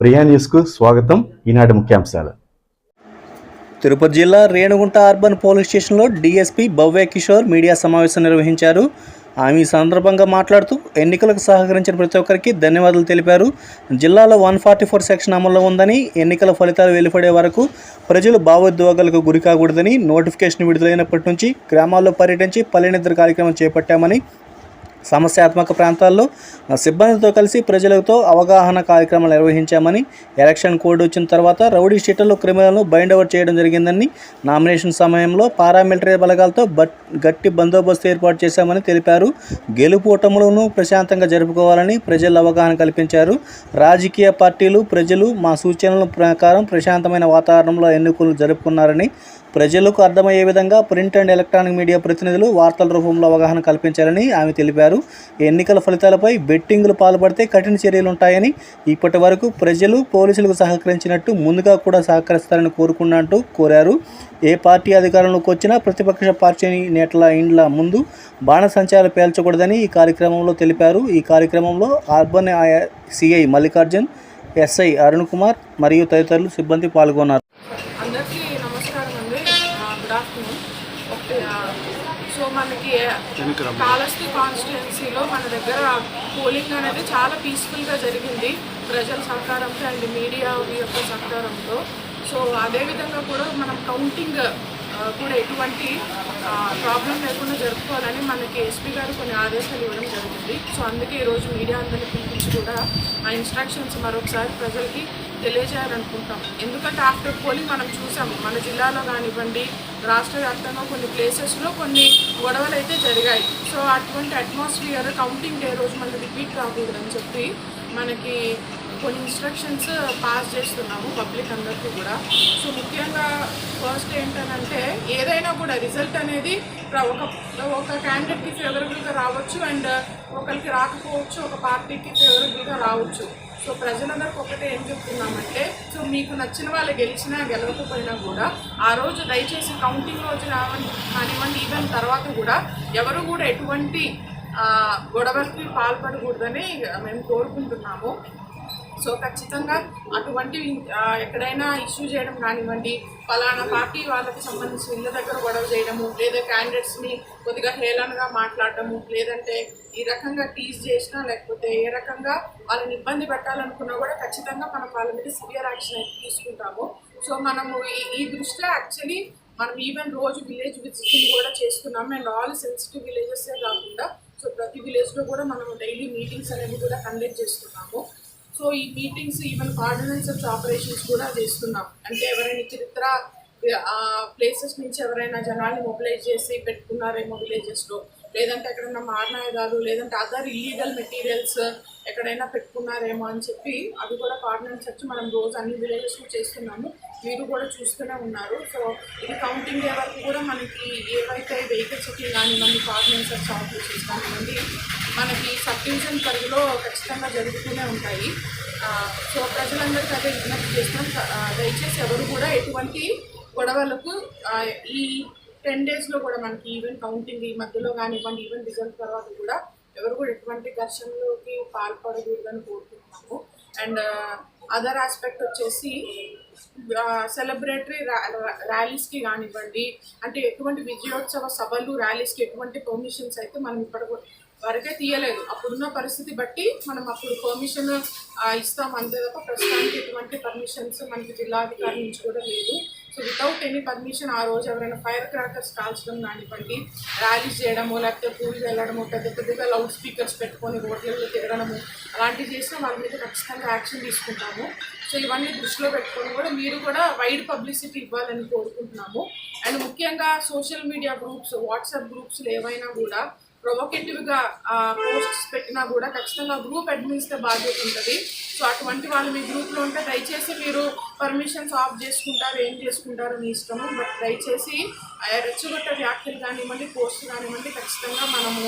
ప్రియా న్యూస్కు స్వాగతం. ఈనాటి ముఖ్యాంశాలు. తిరుపతి జిల్లా రేణుగుంట అర్బన్ పోలీస్ స్టేషన్లో డీఎస్పీ భవ్య కిషోర్ మీడియా సమావేశం నిర్వహించారు. ఆమె ఈ సందర్భంగా మాట్లాడుతూ ఎన్నికలకు సహకరించిన ప్రతి ఒక్కరికి ధన్యవాదాలు తెలిపారు. జిల్లాలో వన్ ఫార్టీ ఫోర్ సెక్షన్ అమల్లో ఉందని ఎన్నికల ఫలితాలు వెలువడే వరకు ప్రజలు భావోద్వేగాలకు గురి కాకూడదని నోటిఫికేషన్ విడుదలైనప్పటి నుంచి గ్రామాల్లో పర్యటించి పల్లెనిద్ర కార్యక్రమం చేపట్టామని సమస్యాత్మక ప్రాంతాల్లో సిబ్బందితో కలిసి ప్రజలతో అవగాహన కార్యక్రమాలు నిర్వహించామని ఎలక్షన్ కోడ్ వచ్చిన తర్వాత రౌడీ షీటర్లు క్రిమినల్ను బైండ్ ఓవర్ చేయడం జరిగిందని నామినేషన్ సమయంలో పారామిలిటరీ బలగాలతో బట్ గట్టి బందోబస్తు ఏర్పాటు చేశామని తెలిపారు. గెలుపు ఓటములను ప్రశాంతంగా జరుపుకోవాలని ప్రజలు అవగాహన కల్పించారు. రాజకీయ పార్టీలు ప్రజలు మా సూచనల ప్రకారం ప్రశాంతమైన వాతావరణంలో ఎన్నికలు జరుపుకున్నారని ప్రజలకు అర్థమయ్యే విధంగా ప్రింట్ అండ్ ఎలక్ట్రానిక్ మీడియా ప్రతినిధులు వార్తల రూపంలో అవగాహన కల్పించాలని ఆమె తెలిపారు. ఎన్నికల ఫలితాలపై బెట్టింగ్లు పాల్పడితే కఠిన చర్యలు ఉంటాయని ఇప్పటి వరకు ప్రజలు పోలీసులకు సహకరించినట్టు ముందుగా కూడా సహకరిస్తారని కోరుకున్నట్టు కోరారు. ఏ పార్టీ అధికారంలోకి వచ్చినా ప్రతిపక్ష పార్టీ నేటల ఇండ్ల ముందు బాణసంచాలు పేల్చకూడదని ఈ కార్యక్రమంలో తెలిపారు. ఈ కార్యక్రమంలో urban CI Mallikarjun SI Arun Kumar మరియు తదితరులు సిబ్బంది పాల్గొన్నారు అందరికీ నమస్కారం అండి గుడ్ ఆఫ్టర్నూన్ ఒకటి ఆ, సో మనకి కాన్స్టిట్యున్సీలో మన దగ్గర పోలింగ్ అనేది చాలా పీస్ఫుల్గా జరిగింది ప్రజల సహకారంతో అండ్ మీడియా యొక్క సహకారంతో. సో అదేవిధంగా కూడా మనం కౌంటింగ్ కూడా ఎటువంటి ప్రాబ్లం లేకుండా జరుపుకోవాలని మనకి ఎస్పీ గారు కొన్ని ఆదేశాలు ఇవ్వడం జరిగింది సో అందుకే ఈరోజు మీడియా అందరినీ పిలిపించి కూడా ఆ ఇన్స్ట్రక్షన్స్ మరొకసారి ప్రజలకి తెలియజేయాలనుకుంటాం. ఎందుకంటే ఆఫ్టర్ పోలింగ్ మనం చూసాము మన జిల్లాలో కానివ్వండి రాష్ట్ర వ్యాప్తంగా కొన్ని ప్లేసెస్లో కొన్ని గొడవలు అయితే జరిగాయి. సో అటువంటి అట్మాస్ఫియర్ కౌంటింగ్ డే రోజు మళ్ళీ రిపీట్ కాకూడదని చెప్పి మనకి కొన్ని ఇన్స్ట్రక్షన్స్ పాస్ చేస్తున్నాము పబ్లిక్ అందరికీ కూడా. సో ముఖ్యంగా ఫస్ట్ ఏంటంటే ఏదైనా కూడా రిజల్ట్ అనేది ప్ర- ఒక ఒక క్యాండిడేట్కి ఫేవరబుల్గా రావచ్చు అండ్ ఒకరికి రాకపోవచ్చు ఒక పార్టీకి ఫేవరబుల్గా రావచ్చు. సో ప్రజలందరికీ ఒకటే ఏం చెప్తున్నామంటే సో మీకు నచ్చిన వాళ్ళు గెలిచినా గెలవకపోయినా కూడా ఆ రోజు దయచేసి కౌంటింగ్ రోజు రావని కానివ్వండి ఈవెన్ తర్వాత కూడా ఎవరు కూడా ఎటువంటి గొడవలకి పాల్పడకూడదని మేము కోరుకుంటున్నాము. సో ఖచ్చితంగా అటువంటి ఎక్కడైనా ఇష్యూ చేయడం కానివ్వండి ఫలానా పార్టీ వాళ్ళకి సంబంధించిన ఇళ్ళ దగ్గర గొడవ చేయడము లేదా క్యాండిడేట్స్ని కొద్దిగా హేళనగా మాట్లాడటము లేదంటే ఈ రకంగా టీజ్ చేసినా లేకపోతే ఏ రకంగా వాళ్ళని ఇబ్బంది పెట్టాలనుకున్నా కూడా ఖచ్చితంగా మనం వాళ్ళ మీద సివియర్ యాక్షన్ అయితే తీసుకుంటాము. సో మనము ఈ- ఈ దృష్ట్యా యాక్చువల్లీ మనం ఈవెన్ రోజు విలేజ్ విజిటింగ్ కూడా చేస్తున్నాం. అండ్ ఆల్ సెన్సిటివ్ విలేజెసే కాకుండా సో ప్రతి విలేజ్లో కూడా మనం డైలీ మీటింగ్స్ అనేవి కూడా కండక్ట్ చేస్తున్నాము. సో ఈ మీటింగ్స్ ఈవెన్ ఆర్డినెన్స్ ఆపరేషన్స్ కూడా చేస్తున్నాం. అంటే ఎవరైనా చరిత్ర ప్లేసెస్ నుంచి ఎవరైనా జనాల్ని మొబిలైజ్ చేసి పెట్టుకున్నారేమో విలేజెస్లో లేదంటే ఎక్కడైనా మారణాయుధాలు లేదంటే అదర్ ఇల్లీగల్ మెటీరియల్స్ ఎక్కడైనా పెట్టుకున్నారేమో అని చెప్పి అవి కూడా కార్డినెన్స్ వచ్చి మనం రోజు అన్ని విలేజెస్లో చేస్తున్నాము. మీరు కూడా చూస్తూనే ఉన్నారు. సో ఇది కౌంటింగ్ డే వరకు కూడా మనకి ఏవైతే వెహికల్ చెకింగ్ కానివ్వండి కార్డినెన్స్ ఆపరేషన్స్ కానివ్వండి మనకి సబ్ డివిజన్ పరిధిలో ఖచ్చితంగా జరుగుతూనే ఉంటాయి. సో ప్రజలందరికీ అదే విజ్ఞప్తి చేస్తున్నాం. దయచేసి ఎవరు కూడా ఎటువంటి గొడవలకు ఈ టెన్ డేస్లో కూడా మనకి ఈవెన్ కౌంటింగ్ ఈ మధ్యలో కానివ్వండి ఈవెన్ రిజల్ట్ తర్వాత కూడా ఎవరు కూడా ఎటువంటి ఘర్షణలోకి పాల్పడకూడదని కోరుకుంటున్నాము. అండ్ అదర్ ఆస్పెక్ట్ వచ్చేసి uh, సెలబ్రేటరీ ర్యాలీస్కి కానివ్వండి అంటే ఎటువంటి విజయోత్సవ సభలు ర్యాలీస్కి ఎటువంటి పర్మిషన్స్ అయితే మనం ఇప్పటి వరకే తీయలేదు. అప్పుడున్న పరిస్థితి బట్టి మనం అప్పుడు పర్మిషన్ ఇస్తాం అంతే తప్ప ప్రస్తుతానికి ఎటువంటి పర్మిషన్స్ మనకి జిల్లాధికారి నుంచి కూడా లేదు. సో వితౌట్ ఎనీ పర్మిషన్ ఆ రోజు ఎవరైనా ఫైర్ క్రాకర్స్ కాల్చడం కానివ్వండి ర్యాలీస్ చేయడము లేకపోతే పూలు వెళ్ళడము పెద్ద పెద్దగా లౌడ్ స్పీకర్స్ పెట్టుకొని రోడ్లలో తిరగడము అలాంటివి చేస్తే వాళ్ళ మీద ఖచ్చితంగా యాక్షన్ తీసుకుంటాము. సో ఇవన్నీ దృష్టిలో పెట్టుకొని కూడా మీరు కూడా వైడ్ పబ్లిసిటీ ఇవ్వాలని కోరుకుంటున్నాము. అండ్ ముఖ్యంగా సోషల్ మీడియా గ్రూప్స్ వాట్సాప్ గ్రూప్స్లో ఏవైనా కూడా ప్రొవోకేటివ్గా పోస్ట్స్ పెట్టినా కూడా ఖచ్చితంగా గ్రూప్ అడ్మినిస్టర్ బాధ్యత ఉంటుంది. సో అటువంటి వాళ్ళు మీ గ్రూప్లో ఉంటే దయచేసి మీరు పర్మిషన్స్ ఆఫ్ చేసుకుంటారు ఏం చేసుకుంటారు మీ ఇష్టము. బట్ దయచేసి రెచ్చగొట్ట వ్యాఖ్యలు కానివ్వండి పోస్ట్ కానివ్వండి ఖచ్చితంగా మనము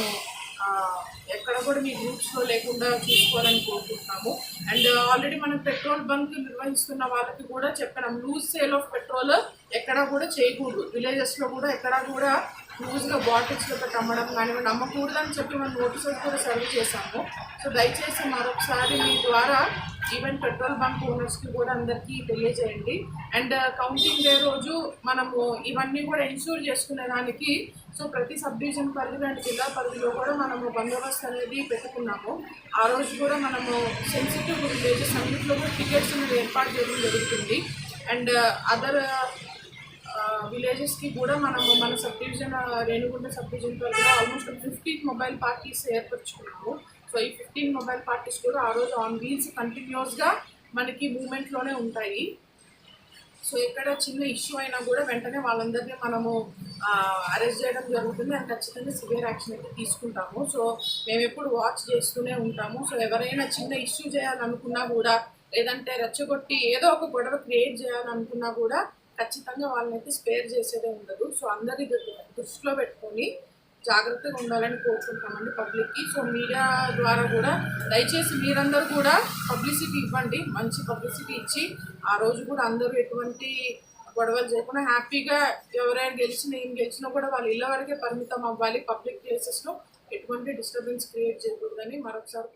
ఎక్కడ కూడా మీ గ్రూప్స్లో లేకుండా చూసుకోవాలని కోరుకుంటున్నాము. అండ్ ఆల్రెడీ మనం పెట్రోల్ బంక్ నిర్వహిస్తున్న వాళ్ళకి కూడా చెప్పినాం లూజ్ సేల్ ఆఫ్ పెట్రోల్ ఎక్కడా కూడా చేయకూడదు. విలేజెస్లో కూడా ఎక్కడా కూడా లూజ్గా బాటిల్స్లో పెట్టి అమ్మడం కానివ్వండి అమ్మకూడదని చెప్పి మనం నోటీసెస్ కూడా సర్వ్ చేశాము. సో దయచేసి మరొకసారి మీ ద్వారా ఈవెన్ పెట్రోల్ బంక్ ఓనర్స్కి కూడా అందరికీ తెలియజేయండి. అండ్ కౌంటింగ్ డే రోజు మనము ఇవన్నీ కూడా ఇన్సూర్ చేసుకునే దానికి సో ప్రతి సబ్ డివిజన్ పరిధిలో అండ్ జిల్లా పరిధిలో కూడా మనము బందోబస్తు అనేది పెట్టుకున్నాము. ఆ రోజు కూడా మనము సెన్సిటివ్ విలేజెస్ అన్నింటిలో కూడా టికెట్స్ అనేది ఏర్పాటు చేయడం జరుగుతుంది. అండ్ అదర్ విలేజెస్కి కూడా మనము మన సబ్ డివిజన్ రేణుగుంట సబ్ డివిజన్తో కూడా ఆల్మోస్ట్ ఫిఫ్టీన్ మొబైల్ పార్టీస్ ఏర్పరచుకున్నాము. సో ఈ ఫిఫ్టీన్ మొబైల్ పార్టీస్ కూడా ఆ రోజు ఆన్ వీల్స్ కంటిన్యూస్గా మనకి మూమెంట్లోనే ఉంటాయి. సో ఎక్కడ చిన్న ఇష్యూ అయినా కూడా వెంటనే వాళ్ళందరినీ మనము అరెస్ట్ చేయడం జరుగుతుంది. అండ్ ఖచ్చితంగా సివియర్ యాక్షన్ అయితే తీసుకుంటాము. సో మేము ఎప్పుడు వాచ్ చేస్తూనే ఉంటాము. సో ఎవరైనా చిన్న ఇష్యూ చేయాలనుకున్నా కూడా లేదంటే రెచ్చగొట్టి ఏదో ఒక గొడవ క్రియేట్ చేయాలనుకున్నా కూడా ఖచ్చితంగా వాళ్ళనైతే స్పేర్ చేసేదే ఉండదు. సో అందరి దృష్టిలో పెట్టుకొని జాగ్రత్తగా ఉండాలని కోరుకుంటామండి పబ్లిక్కి. సో మీడియా ద్వారా కూడా దయచేసి మీరందరూ కూడా పబ్లిసిటీ ఇవ్వండి. మంచి పబ్లిసిటీ ఇచ్చి ఆ రోజు కూడా అందరూ ఎటువంటి గొడవలు చేయకుండా హ్యాపీగా ఎవరైనా గెలిచినా ఏం గెలిచినా కూడా వాళ్ళ ఇళ్ళ వరకే పరిమితం అవ్వాలి. పబ్లిక్ ప్లేసెస్లో ఎటువంటి డిస్టర్బెన్స్ క్రియేట్ చేయకూడదని మరొకసారి